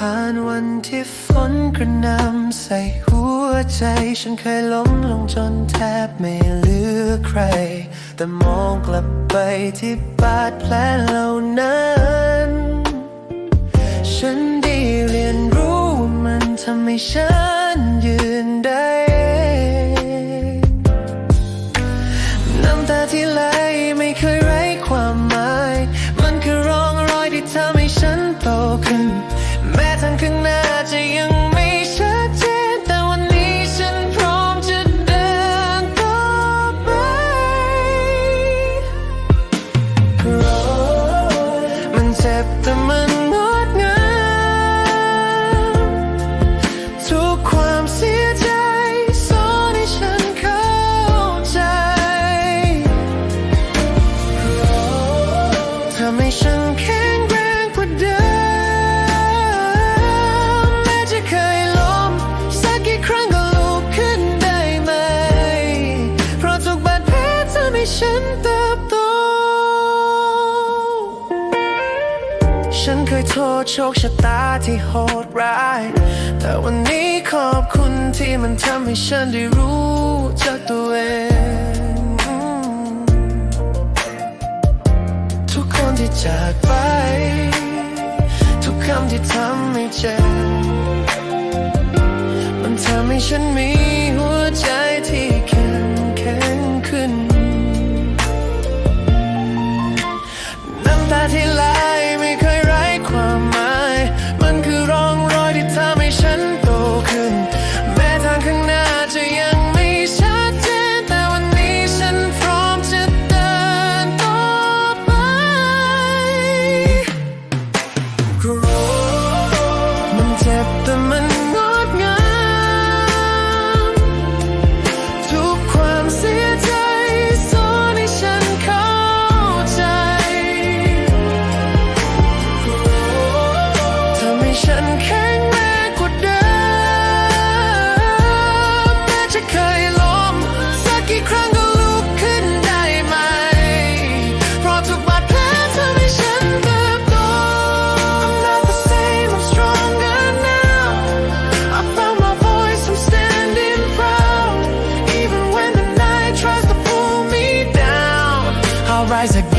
ผ่านวันที่ฝนกระนำใส่หัวใจ ฉันเคยล้มลงจนแทบไม่เหลือใคร แต่มองกลับไปที่บาดแผลเหล่านั้น ฉันได้เรียนรู้ว่ามันทำให้ฉันยืนได้น้ำตาที่ไหลไม่เคย 생각나지 않 ฉันเติบโต ฉันเคยโทษโชคชะตาที่โหดร้าย แต่วันนี้ขอบคุณที่มันทำให้ฉันได้รู้จักตัวเอง ทุกคนที่จากไป ทุกคำที่ทำให้เจ็บมันทำให้ฉันมีหัว rise again.